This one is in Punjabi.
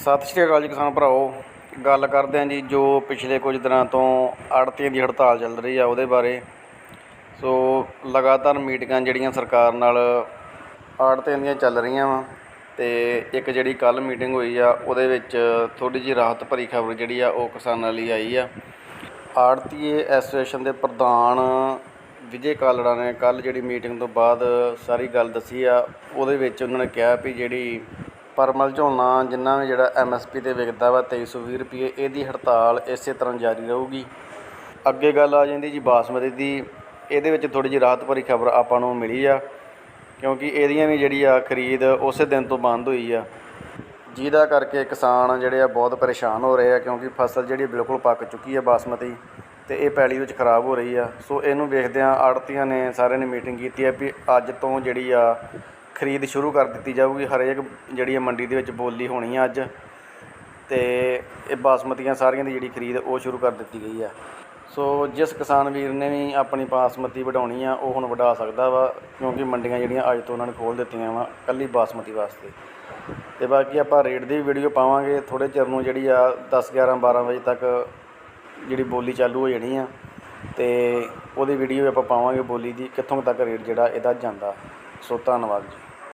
ਸਤਿ ਸ਼੍ਰੀ ਅਕਾਲ ਜੀ ਕਿਸਾਨ ਭਰਾਓ ਗੱਲ ਕਰਦੇ ਹਾਂ ਜੀ ਜੋ ਪਿਛਲੇ ਕੁਝ ਦਿਨਾਂ ਤੋਂ ਆੜਤੀਆਂ ਦੀ ਹੜਤਾਲ ਚੱਲ ਰਹੀ ਆ ਉਹਦੇ ਬਾਰੇ। ਸੋ ਲਗਾਤਾਰ ਮੀਟਿੰਗਾਂ ਜਿਹੜੀਆਂ ਸਰਕਾਰ ਨਾਲ ਆੜਤੀਆਂ ਦੀਆਂ ਚੱਲ ਰਹੀਆਂ ਵਾ ਤੇ ਇੱਕ ਜਿਹੜੀ ਕੱਲ ਮੀਟਿੰਗ ਹੋਈ ਆ ਉਹਦੇ ਵਿੱਚ ਥੋੜੀ ਜਿਹੀ ਰਾਹਤ ਭਰੀ ਖਬਰ ਜਿਹੜੀ ਆ ਉਹ ਕਿਸਾਨਾਂ ਲਈ ਆਈ ਆ। ਆੜਤੀਏ ਐਸੋਸੀਏਸ਼ਨ ਦੇ ਪ੍ਰਧਾਨ ਵਿਜੇ ਕਾਲੜਾ ਨੇ ਕੱਲ ਜਿਹੜੀ ਮੀਟਿੰਗ ਤੋਂ ਬਾਅਦ ਸਾਰੀ ਗੱਲ ਦੱਸੀ ਆ। ਉਹਦੇ ਵਿੱਚ ਉਹਨਾਂ ਨੇ ਕਿਹਾ ਵੀ ਜਿਹੜੀ ਪਰਮਲ ਝੋਨਾ ਜਿੰਨਾ ਵੀ ਜਿਹੜਾ ਐਮਐਸਪੀ ਤੇ ਵਿਕਦਾ ਵਾ 2320 ਰੁਪਏ, ਇਹਦੀ ਹੜਤਾਲ ਇਸੇ ਤਰ੍ਹਾਂ ਜਾਰੀ ਰਹੂਗੀ। ਅੱਗੇ ਗੱਲ ਆ ਜਾਂਦੀ ਜੀ ਬਾਸਮਤੀ ਦੀ। ਇਹਦੇ ਵਿੱਚ ਥੋੜੀ ਜਿਹੀ ਰਾਹਤ ਭਰੀ ਖਬਰ ਆਪਾਂ ਨੂੰ ਮਿਲੀ ਆ, ਕਿਉਂਕਿ ਇਹਦੀਆਂ ਵੀ ਜਿਹੜੀ ਆ ਖਰੀਦ ਉਸੇ ਦਿਨ ਤੋਂ ਬੰਦ ਹੋਈ ਆ। ਜਿਹਦਾ ਕਰਕੇ ਕਿਸਾਨ ਜਿਹੜੇ ਆ ਬਹੁਤ ਪਰੇਸ਼ਾਨ ਹੋ ਰਹੇ ਆ, ਕਿਉਂਕਿ ਫਸਲ ਜਿਹੜੀ ਬਿਲਕੁਲ ਪੱਕ ਚੁੱਕੀ ਆ ਬਾਸਮਤੀ ਤੇ ਇਹ ਪੈਲੀ ਵਿੱਚ ਖਰਾਬ ਹੋ ਰਹੀ ਆ। ਸੋ ਇਹਨੂੰ ਵੇਖਦਿਆਂ ਆੜਤੀਆਂ ਨੇ ਸਾਰਿਆਂ ਨੇ ਮੀਟਿੰਗ ਕੀਤੀ ਆ ਵੀ ਅੱਜ ਤੋਂ ਜਿਹੜੀ ਆ ਖਰੀਦ ਸ਼ੁਰੂ ਕਰ ਦਿੱਤੀ ਜਾਊਗੀ, ਹਰੇਕ ਜਿਹੜੀ ਆ ਮੰਡੀ ਦੇ ਵਿੱਚ ਬੋਲੀ ਹੋਣੀ ਆ ਅੱਜ। ਤੇ ਇਹ ਬਾਸਮਤੀਆਂ ਸਾਰੀਆਂ ਦੀ ਜਿਹੜੀ ਖਰੀਦ, ਉਹ ਸ਼ੁਰੂ ਕਰ ਦਿੱਤੀ ਗਈ ਆ। ਸੋ ਜਿਸ ਕਿਸਾਨ ਵੀਰ ਨੇ ਵੀ ਆਪਣੀ ਬਾਸਮਤੀ ਵਢਾਉਣੀ ਆ, ਉਹ ਹੁਣ ਵਢਾ ਸਕਦਾ ਵਾ, ਕਿਉਂਕਿ ਮੰਡੀਆਂ ਜਿਹੜੀਆਂ ਅੱਜ ਤੋਂ ਉਹਨਾਂ ਨੇ ਖੋਲ੍ਹ ਦਿੱਤੀਆਂ ਵਾ, ਕੱਲੀ ਬਾਸਮਤੀ ਵਾਸਤੇ। ਤੇ ਬਾਕੀ ਆਪਾਂ ਰੇਟ ਦੀ ਵੀਡੀਓ ਪਾਵਾਂਗੇ ਥੋੜੇ ਚਿਰ ਨੂੰ ਜਿਹੜੀ ਆ 10 11 12 ਵਜੇ ਤੱਕ ਜਿਹੜੀ ਬੋਲੀ ਚਾਲੂ ਹੋ ਜਾਣੀ ਆ। ਤੇ ਉਹਦੀ ਵੀਡੀਓ ਆਪਾਂ ਪਾਵਾਂਗੇ ਬੋਲੀ ਦੀ, ਕਿੱਥੋਂ ਤੱਕ ਰੇਟ ਜਿਹੜਾ, ਇਹਦਾ ਜਾਂਦਾ। ਸੋ ਧੰਨਵਾਦ ਜੀ।